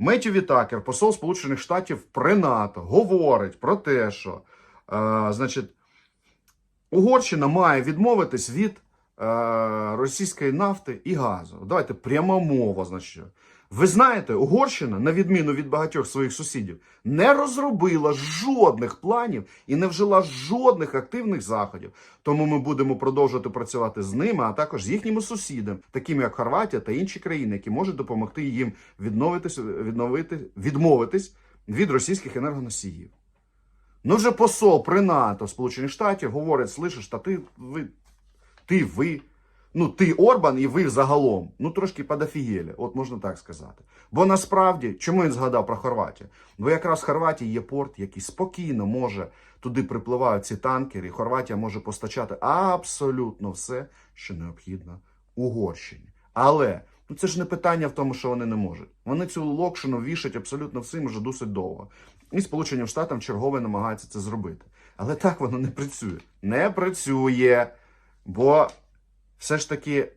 Меттю Вітакер, посол Сполучених Штатів при НАТО, говорить про те, що е, значить, Угорщина має відмовитись від російської нафти і газу. Давайте пряма мова. Значить. Ви знаєте, Угорщина, на відміну від багатьох своїх сусідів, не розробила жодних планів і не вжила жодних активних заходів. Тому ми будемо продовжувати працювати з ними, а також з їхніми сусідами, такими як Хорватія та інші країни, які можуть допомогти їм відновитись, відновити, відмовитись від російських енергоносіїв. Ну, вже посол при НАТО Сполучених Штатів говорить: слышиш, та ти ви, ти ви. Ну, ти Орбан і ви загалом. Ну, трошки подафігєлі, от можна так сказати. Бо насправді, чому він згадав про Хорватію? Бо якраз в Хорватії є порт, який спокійно може туди припливають ці танкери, і Хорватія може постачати абсолютно все, що необхідно Угорщині. Але ну це ж не питання в тому, що вони не можуть. Вони цю локшину вішать абсолютно всім уже досить довго. І Сполученим Штатам чергове намагаються це зробити. Але так воно не працює. Не працює. Бо все ж таки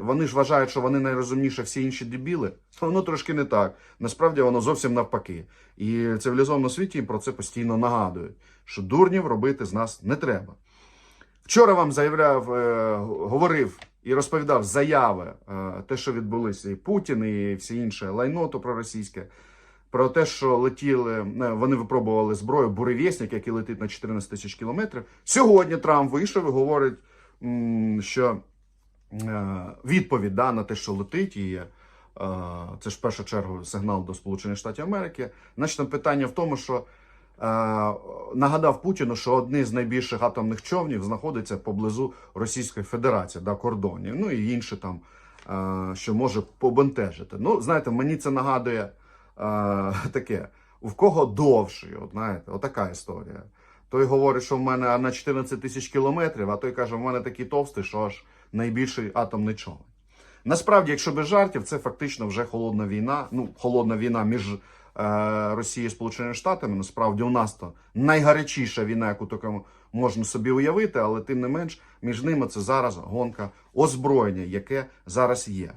вони ж вважають, що вони найрозумніші, всі інші дебіли. Воно трошки не так. Насправді воно зовсім навпаки. І в цивілізованому світі їм про це постійно нагадують, що дурнів робити з нас не треба. Вчора вам заявляв, е, говорив і розповідав заяви, е, те, що відбулися і Путін, і всі інше лайно то проросійське. Про те, що летіли, е, вони випробували зброю буревісник, який летить на 14 тисяч кілометрів. Сьогодні Трамп вийшов і говорить, що е, відповідь да, на те, що летить, і е, це ж в першу чергу сигнал до Сполучених Штатів Америки. Значить, там питання в тому, що е, нагадав Путіну, що одні з найбільших атомних човнів знаходиться поблизу Російської Федерації, да, кордонів, ну і інше там, що може побентежити. Ну, знаєте, мені це нагадує таке, в кого довший, от знаєте, отака історія. Той говорить, що в мене на 14 тисяч кілометрів, а той каже, в мене такий товстий, що аж найбільший атомний човен. Насправді, якщо без жартів, це фактично вже холодна війна. Ну, холодна війна між е, Росією і Сполученими Штатами. Насправді, у нас то найгарячіша війна, яку тільки можна собі уявити, але тим не менш, між ними це зараз гонка озброєння, яке зараз є.